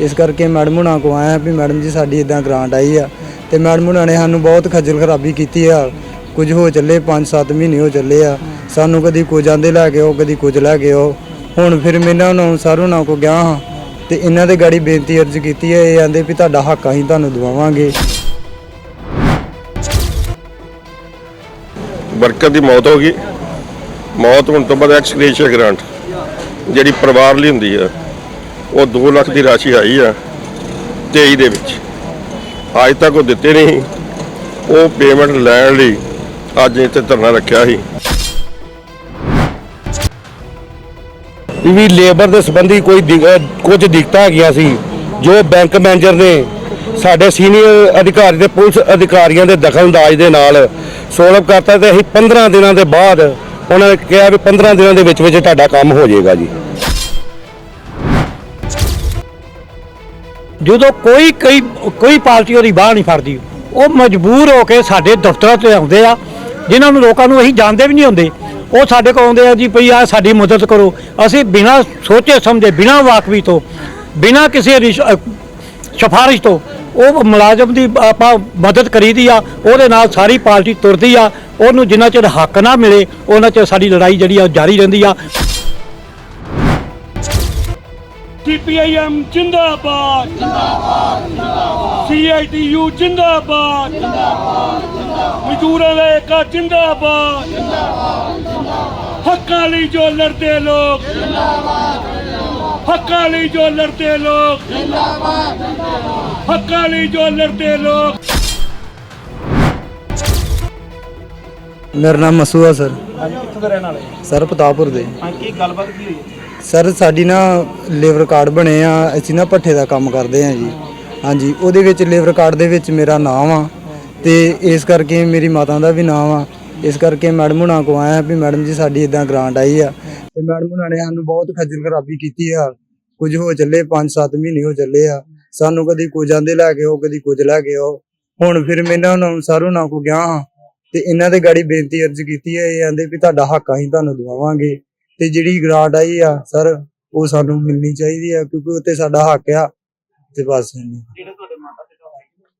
ਇਸ ਕਰਕੇ ਮੈਡਮ ਹੁਣਾਂ ਕੋ ਆਇਆ ਵੀ ਮੈਡਮ ਜੀ ਸਾਡੀ ਇਦਾਂ ਗ੍ਰਾਂਟ ਆਈ ਆ ਤੇ ਮੈਡਮ ਹੁਣਾਂ ਨੇ ਸਾਨੂੰ ਬਹੁਤ ਖੱਜਲ ਖਰਾਬੀ ਕੀਤੀ ਆ। ਕੁਝ ਹੋ ਚੱਲੇ 5-7 ਮਹੀਨੇ ਹੋ ਚੱਲੇ ਆ। ਸਾਨੂੰ ਕਦੀ ਕੁਝ ਆਂਦੇ ਲੈ ਕੇ ਆਓ, ਕਦੀ ਕੁਝ ਲੈ ਕੇ ਆਓ। ਹੁਣ ਫਿਰ ਮੈਂ ਇਹਨਾਂ ਨੂੰ, ਸਾਰੂ ਨਾਲ ਕੋ ਗਿਆ ਹਾਂ ਤੇ ਇਹਨਾਂ ਦੇ ਗਾੜੀ ਬੇਨਤੀ ਅਰਜ਼ ਕੀਤੀ ਹੈ ਇਹ ਆਂਦੇ ਵੀ ਤੁਹਾਡਾ ਹੱਕ ਅਸੀਂ ਤੁਹਾਨੂੰ ਦਵਾਵਾਂਗੇ। ਵਰਕਰ ਦੀ ਮੌਤ ਹੋ ਗਈ। ਮੌਤ ਹੋਣ ਤੋਂ ਬਾਅਦ ਐਕਸਗ੍ਰੇਸ਼ੀਆ ਗ੍ਰਾਂਟ ਜਿਹੜੀ ਪਰਿਵਾਰ ਲਈ ਹੁੰਦੀ ਆ। ਉਹ 2 ਲੱਖ ਦੀ ਰਾਸ਼ੀ ਆਈ ਆ 23 ਦੇ ਵਿੱਚ। ਅੱਜ ਤੱਕ ਉਹ ਦਿੱਤੇ ਨਹੀਂ। ਉਹ ਪੇਮੈਂਟ ਲੈਣ ਲਈ ਅੱਜ ਇੱਥੇ ਧਰਨਾ ਰੱਖਿਆ ਸੀ। ਵੀ ਲੇਬਰ ਦੇ ਸੰਬੰਧੀ ਕੋਈ ਕੁਝ ਦਿੱਕਤਾਂ ਹੈਗੀਆਂ ਸੀ। ਜੋ ਬੈਂਕ ਮੈਨੇਜਰ ਨੇ ਸਾਡੇ ਸੀਨੀਅਰ ਅਧਿਕਾਰੀ ਤੇ ਪੁਲਿਸ ਅਧਿਕਾਰੀਆਂ ਦੇ ਦਖਲਅੰਦਾਜ਼ ਦੇ ਨਾਲ ਸੋਲਵ ਕਰਤਾ ਤੇ ਅਸੀਂ 15 ਦਿਨਾਂ ਦੇ ਬਾਅਦ ਉਹਨਾਂ ਨੇ ਕਿਹਾ ਵੀ 15 ਦਿਨਾਂ ਦੇ ਵਿੱਚ ਵਿੱਚ ਤੁਹਾਡਾ ਕੰਮ ਹੋ ਜਾਏਗਾ ਜੀ। ਜਦੋਂ ਕੋਈ ਕੋਈ ਕੋਈ ਪਾਰਟੀ ਉਹਦੀ ਬਾਹ ਨਹੀਂ ਫੜਦੀ। ਉਹ ਮਜਬੂਰ ਹੋ ਕੇ ਸਾਡੇ ਦਫ਼ਤਰਾਂ ਤੇ ਆਉਂਦੇ ਆ, ਜਿਨ੍ਹਾਂ ਨੂੰ ਲੋਕਾਂ ਨੂੰ ਅਸੀਂ ਜਾਣਦੇ ਵੀ ਨਹੀਂ ਹੁੰਦੇ। ਉਹ ਸਾਡੇ ਕੋਲ ਆਉਂਦੇ ਆ, ਜੀ ਭਈ ਆ ਸਾਡੀ ਮਦਦ ਕਰੋ। ਅਸੀਂ ਬਿਨਾਂ ਸੋਚੇ ਸਮਝੇ, ਬਿਨਾਂ ਵਾਕਫੀ ਤੋਂ, ਬਿਨਾਂ ਕਿਸੇ ਰਿਸ਼- ਅਹ, ਸਿਫਾਰਿਸ਼ ਤੋਂ, ਉਹ ਮੁਲਾਜ਼ਮ ਦੀ ਆਪਾਂ ਮਦਦ ਕਰੀਦੀ ਆ, ਉਹਦੇ ਨਾਲ ਸਾਰੀ ਪਾਰਟੀ ਤੁਰਦੀ ਆ। ਉਹਨੂੰ ਜਿੰਨਾ ਚਿਰ ਹੱਕ ਨਾ ਮਿਲੇ, ਉਹਨਾਂ ਚਿਰ ਸਾਡੀ ਲੜਾਈ ਜਿਹੜੀ ਆ ਉਹ ਜਾਰੀ ਰਹਿੰਦੀ ਆ। ਸੀਪੀਆਈਐਮ ਜਿੰਦਾਬਾਦ ਜਿੰਦਾਬਾਦ ਜਿੰਦਾਬਾਦ ਸੀਆਈਟੀਯੂ ਜਿੰਦਾਬਾਦ ਜਿੰਦਾਬਾਦ ਮਜ਼ਦੂਰਾਂ ਦਾ ਏਕਾ ਜਿੰਦਾਬਾਦ ਜਿੰਦਾਬਾਦ ਹੱਕਾਂ ਲਈ ਜੋ ਲੜਦੇ ਲੋਕ ਜਿੰਦਾਬਾਦ ਹੱਕਾਂ ਲਈ ਜੋ ਲੜਦੇ ਲੋਕ ਜਿੰਦਾਬਾਦ ਹੱਕਾਂ ਲਈ ਜੋ ਲੜਦੇ ਲੋਕ ਮੇਰਾ ਨਾਮ ਮਸੂਆ ਸਰ ਹਾਂਜੀ ਕਿੱਥੋਂ ਦੇ ਰਹਿਣ ਵਾਲੇ ਸਰ ਪਤਾਪੁਰ ਦੇ ਹਾਂ ਕੀ ਗੱਲਬਾਤ ਕੀ ਹੋਈ ਸਰ, ਸਾਡੀ ਨਾ ਲੇਬਰ ਕਾਰਡ ਬਣੇ ਆ, ਅਸੀਂ ਨਾ ਭੱਠੇ ਦਾ ਕੰਮ ਕਰਦੇ ਆ ਜੀ। ਹਾਂਜੀ, ਉਹਦੇ ਵਿੱਚ ਲੇਬਰ ਕਾਰਡ ਦੇ ਵਿੱਚ ਮੇਰਾ ਨਾਮ ਆ ਤੇ ਇਸ ਕਰਕੇ ਮੇਰੀ ਮਾਤਾ ਦਾ ਵੀ ਨਾਮ ਆ। ਇਸ ਕਰਕੇ ਮੈਡਮ ਹੁਣਾਂ ਕੋ ਆਇਆ ਵੀ ਮੈਡਮ ਜੀ, ਸਾਡੀ ਇਦਾਂ ਗ੍ਰਾਂਟ ਆਈ ਆ। ਤੇ ਮੈਡਮ ਹੁਣਾਂ ਨੇ ਸਾਨੂੰ ਬਹੁਤ ਖੱਜਲ ਖਰਾਬੀ ਕੀਤੀ ਆ। ਕੁਝ ਹੋ ਚੱਲੇ 5-7 ਮਹੀਨੇ ਹੋ ਚੱਲੇ ਆ। ਸਾਨੂੰ ਕਦੀ ਕੁਝ ਆਂਦੇ ਲੈ ਕੇ ਆਓ, ਕਦੀ ਕੁਝ ਲੈ ਕੇ ਆਓ। ਹੁਣ ਫਿਰ ਮੈਂ ਇਹਨਾਂ ਨੂੰ, ਸਾਰੂ ਨਾ ਕੋ ਗਿਆ ਹਾਂ ਤੇ ਇਹਨਾਂ ਦੇ ਗਾੜੀ ਬੇਨਤੀ ਅਰਜ਼ ਕੀਤੀ ਹੈ ਇਹ ਆਂਦੇ ਵੀ ਤੁਹਾਡਾ ਹੱਕ ਅਸੀਂ ਤੁਹਾਨੂੰ ਦਵਾਵਾਂਗੇ। ਤੇ ਜਿਹੜੀ ਗ੍ਰਾਂਟ ਆਈ ਆ ਸਰ ਉਹ ਸਾਨੂੰ ਮਿਲਣੀ ਚਾਹੀਦੀ ਆ ਕਿਉਂਕਿ ਉੱਤੇ ਸਾਡਾ ਹੱਕ ਆ ਤੇ ਬਸ ਨਹੀਂ ਜਿਹੜੇ ਤੁਹਾਡੇ ਮਾਤਾ ਪਿਤਾ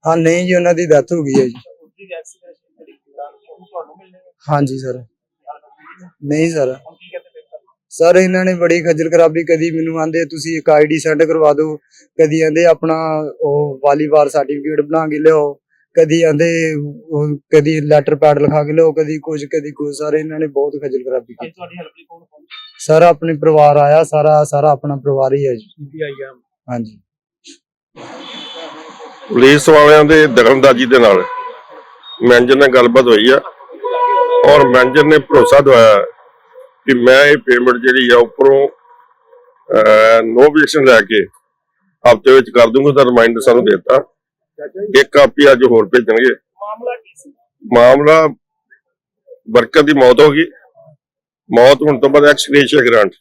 ਹਾਂ ਨਹੀਂ ਜੀ ਉਹਨਾਂ ਦੀ ਡੈਥ ਹੋ ਗਈ ਹੈ ਜੀ ਹਾਂਜੀ ਸਰ ਨਹੀਂ ਸਰ ਸਰ ਇਹਨਾਂ ਨੇ ਬੜੀ ਖੱਜਲ ਖਰਾਬੀ ਕਦੀ ਮੈਨੂੰ ਆਂਦੇ ਤੁਸੀਂ ਇੱਕ ਆਈਡੀ ਸੈਂਡ ਕਰਵਾ ਦਿਓ। ਕਦੀ ਆਂਦੇ ਆਪਣਾ ਉਹ ਵਾਲੀਬਾਲ ਸਰਟੀਫਿਕੇਟ ਬਣਾ ਕੇ ਲਿਆਓ। ਕਦੀ ਆਂਦੇ ਕਦੀ ਲੈਟਰ ਪੈਡ ਲਿਖਾ ਕੇ ਲਿਆਓ ਕਦੀ ਕੁਝ ਕਦੀ ਕੁਝ ਸਾਰੇ ਇਹਨਾਂ ਨੇ ਬਹੁਤ ਖੱਜਲ ਖਰਾਬੀ ਕੀਤੀ। ਤੁਹਾਡੀ ਹੈਲਪ ਲਈ ਕੌਣ ਪਹੁੰਚਿਆ ਸਰ ਆਪਣੇ ਪਰਿਵਾਰ ਆਇਆ ਸਾਰਾ ਸਾਰਾ ਆਪਣਾ ਪਰਿਵਾਰ ਹੀ ਹੈ ਜੀ। ਸੀਪੀਆਈ ਆ। ਹਾਂਜੀ। ਪੁਲਿਸ ਵਾਲਿਆਂ ਦੇ ਦਖਲਅੰਦਾਜ਼ੀ ਦੇ ਨਾਲ ਮੈਨੇਜਰ ਨਾਲ ਗੱਲਬਾਤ ਹੋਈ ਆ ਔਰ ਮੈਨੇਜਰ ਨੇ ਭਰੋਸਾ ਦਵਾਇਆ ਕਿ ਮੈਂ ਇਹ ਪੇਮੈਂਟ ਜਿਹੜੀ ਆ ਉੱਪਰੋਂ ਨੋ ਐਕਸ਼ਨ ਲੈ ਕੇ ਹਫ਼ਤੇ ਵਿੱਚ ਕਰ ਦੂੰਗਾ ਤਾਂ ਰਿਮਾਈਂਡਰ ਸਾਨੂੰ ਦੇ ਦਿੱਤਾ। ਇੱਕ ਕਾਪੀ ਅੱਜ ਹੋਰ ਭੇਜਣਗੇ। ਮਾਮਲਾ ਕੀ ਸੀ? ਮਾਮਲਾ ਵਰਕਰ ਦੀ ਮੌਤ ਹੋ ਗਈ। ਮੌਤ ਹੋਣ ਤੋਂ ਬਾਅਦ ਐਕਸਗ੍ਰੇਸ਼ੀਆ ਗ੍ਰਾਂਟ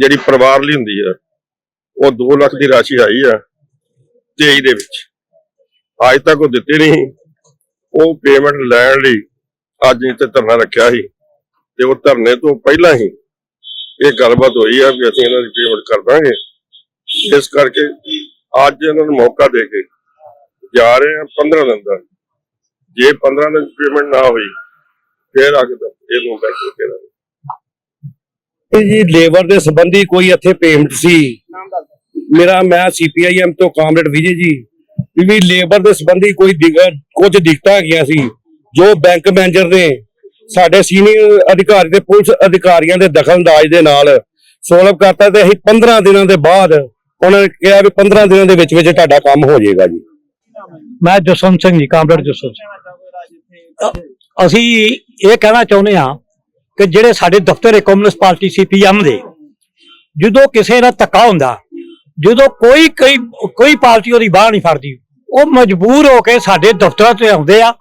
ਜਿਹੜੀ ਪਰਿਵਾਰ ਲਈ ਹੁੰਦੀ ਆ ਉਹ 2 ਲੱਖ ਦੀ ਰਾਸ਼ੀ ਆਈ ਆ 23 ਦੇ ਵਿੱਚ। ਅੱਜ ਤੱਕ ਉਹ ਦਿੱਤੇ ਨਹੀਂ। ਉਹ ਪੇਮੈਂਟ ਲੈਣ ਲਈ ਅੱਜ ਇੱਥੇ ਧਰਨਾ ਰੱਖਿਆ ਸੀ ਤੇ ਉਹ ਧਰਨੇ ਤੋਂ ਪਹਿਲਾਂ ਹੀ ਇਹ ਗੱਲਬਾਤ ਹੋਈ ਆ ਵੀ ਅਸੀਂ ਇਹਨਾਂ ਦੀ ਪੇਮੈਂਟ ਕਰ ਦਾਂਗੇ। ਇਸ ਕਰਕੇ ਅੱਜ ਇਹਨਾਂ ਨੂੰ ਮੌਕਾ ਦੇ ਕੇ ਜਾ ਰਹੇ ਆ 15 ਦਿਨ ਦਾ। ਜੇ 15 ਦਿਨ ਪੇਮੈਂਟ ਨਾ ਹੋਈ ਫਿਰ ਅੱਗੇ ਤਾਂ ਇਹਨੂੰ ਬੈਂਕ ਨੂੰ ਦੇਣਾ ਇਹ ਜੀ ਲੇਬਰ ਦੇ ਸੰਬੰਧੀ ਕੋਈ ਇੱਥੇ ਪੇਮੈਂਟ ਸੀ? ਮੇਰਾ ਮੈਂ ਸੀਪੀਆਈਐਮ ਤੋਂ ਕਾਮਰੇਡ ਵਿਜੇ ਜੀ। ਵੀ ਵੀ ਲੇਬਰ ਦੇ ਸੰਬੰਧੀ ਕੋਈ ਕੁਝ ਦਿੱਕਤਾਂ ਹੈਗੀਆਂ ਸੀ। ਜੋ ਬੈਂਕ ਮੈਨੇਜਰ ਨੇ ਸਾਡੇ ਸੀਨੀਅਰ ਅਧਿਕਾਰੀ ਤੇ ਪੁਲਿਸ ਅਧਿਕਾਰੀਆਂ ਦੇ ਦਖਲਅੰਦਾਜ਼ ਦੇ ਨਾਲ ਸੋਲਵ ਕਰਤਾ ਤੇ ਅਸੀਂ 15 ਦਿਨਾਂ ਦੇ ਬਾਅਦ ਉਹਨਾਂ ਨੇ ਕਿਹਾ ਵੀ 15 ਦਿਨਾਂ ਦੇ ਵਿੱਚ ਵਿੱਚ ਤੁਹਾਡਾ ਕੰਮ ਹੋ ਜਾਏਗਾ ਜੀ। ਮੈਂ ਜਸਵੰਤ ਸਿੰਘ ਜੀ ਕਾਮਰੇਡ ਜਸਵੰਤ ਸਿੰਘ। ਅਸੀਂ ਇਹ ਕਹਿਣਾ ਚਾਹੁੰਦੇ ਹਾਂ ਕਿ ਜਿਹੜੇ ਸਾਡੇ ਦਫ਼ਤਰ ਕਮਿਊਨਿਸਟ ਪਾਰਟੀ ਸੀਪੀਐਮ ਦੇ, ਜਦੋਂ ਕਿਸੇ ਦਾ ਧੱਕਾ ਹੁੰਦਾ, ਜਦੋਂ ਕੋਈ ਕੋਈ ਕੋਈ ਪਾਰਟੀ ਉਹਦੀ ਬਾਹ ਨਹੀਂ ਫੜਦੀ, ਉਹ ਮਜਬੂਰ ਹੋ ਕੇ ਸਾਡੇ ਦਫ਼ਤਰਾਂ ਤੇ ਆਉਂਦੇ ਆ,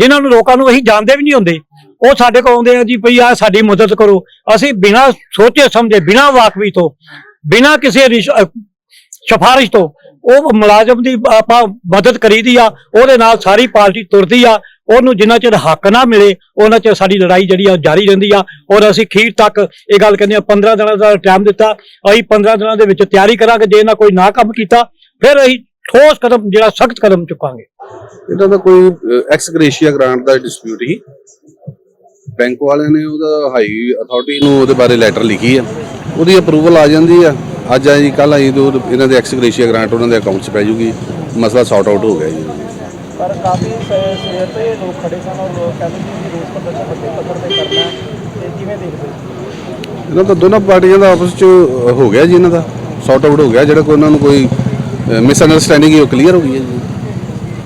ਜਿਨ੍ਹਾਂ ਨੂੰ ਲੋਕਾਂ ਨੂੰ ਅਸੀਂ ਜਾਣਦੇ ਵੀ ਨਹੀਂ ਹੁੰਦੇ। ਉਹ ਸਾਡੇ ਕੋਲ ਆਉਂਦੇ ਆ, ਜੀ ਭਈ ਆ ਸਾਡੀ ਮਦਦ ਕਰੋ। ਅਸੀਂ ਬਿਨਾਂ ਸੋਚੇ ਸਮਝੇ, ਬਿਨਾਂ ਵਾਕਵੀ ਤੋਂ, ਬਿਨਾਂ ਕਿਸੇ ਸਿਫਾਰਿਸ਼ ਤੋਂ। ਉਹ ਮੁਲਾਜ਼ਮ ਦੀ ਆਪਾਂ ਮਦਦ ਕਰੀਦੀ ਆ, ਉਹਦੇ ਨਾਲ ਸਾਰੀ ਪਾਰਟੀ ਤੁਰਦੀ ਆ। ਉਹਨੂੰ ਜਿੰਨਾ ਚਿਰ ਹੱਕ ਨਾ ਮਿਲੇ, ਉਹਨਾਂ ਚਿਰ ਸਾਡੀ ਲੜਾਈ ਜਿਹੜੀ ਆ ਜਾਰੀ ਰਹਿੰਦੀ ਆ। ਔਰ ਅਸੀਂ ਅਖੀਰ ਤੱਕ ਇਹ ਗੱਲ ਕਹਿੰਦੇ ਆ 15 ਦਿਨਾਂ ਦਾ ਟਾਈਮ ਦਿੱਤਾ। ਅਸੀਂ 15 ਦਿਨਾਂ ਦੇ ਵਿੱਚ ਤਿਆਰੀ ਕਰਾਂਗੇ, ਜੇ ਇਹਨਾਂ ਕੋਈ ਨਾ ਕੰਮ ਕੀਤਾ, ਫਿਰ ਅਸੀਂ ਠੋਸ ਕਦਮ, ਜਿਹੜਾ ਸਖਤ ਕਦਮ ਚੁੱਕਾਂਗੇ। ਇਹਨਾਂ ਦਾ ਕੋਈ ਐਕਸ ਗ੍ਰੇਸ਼ੀਆ ਗ੍ਰਾਂਟ ਦਾ ਡਿਸਪਿਊਟ ਹੀ ਬੈਂਕ ਵਾਲਿਆਂ ਨੇ ਉਹਦਾ ਹਾਈ ਅਥਾਰਟੀ ਨੂੰ ਉਹਦੇ ਬਾਰੇ ਲੈਟਰ ਲਿਖੀ ਆ। ਉਹਦੀ ਅਪਰੂਵਲ ਆ ਜਾਂਦੀ ਆ। ਅੱਜ ਆਈ ਕੱਲ ਆਈ ਤੇ ਉਹ- ਇਹਨਾਂ ਦੇ ਐਕਸ ਗ੍ਰੇਸ਼ੀਆ ਗ੍ਰਾਂਟ ਉਹਨਾਂ ਦੇ ਅਕਾਊਂਟ 'ਚ ਪੈ ਜੂਗੀ। ਮਸਲਾ ਸੌਟ ਆਊਟ ਹੋ ਗਿਆ ਜੀ। ਪਰ ਕਾਫੀ ਸਵੇਰ ਤੋਂ ਇਹ ਲੋਕ ਖੜੇ ਸਨ ਔਰ ਲੋਕ ਕਹਿੰਦੇ ਸੀ ਕਿ ਰੋਸ ਪ੍ਰਦਰਸ਼ਨ ਵੱਡੇ ਪੱਧਰ ਤੇ ਕਰਨਾ। ਤੇ ਕਿਵੇਂ ਦੇਖਦੇ? ਇਹਨਾਂ ਦਾ ਦੋਨਾਂ ਪਾਰਟੀਆਂ ਦਾ ਆਪਸ 'ਚ ਹੋ ਗਿਆ ਜੀ ਇਹਨਾਂ ਦਾ। ਸੌਟ ਆਊਟ ਹੋ ਗਿਆ। ਜਿਹੜਾ ਕੋਈ ਉਹਨਾਂ ਨੂੰ ਕੋਈ ਮਿਸ ਅੰਡਰਸਟੈਂਡਿੰਗ ਹੀ ਉਹ ਕਲੀਅਰ ਹੋ ਗਈ ਹੈ ਜੀ।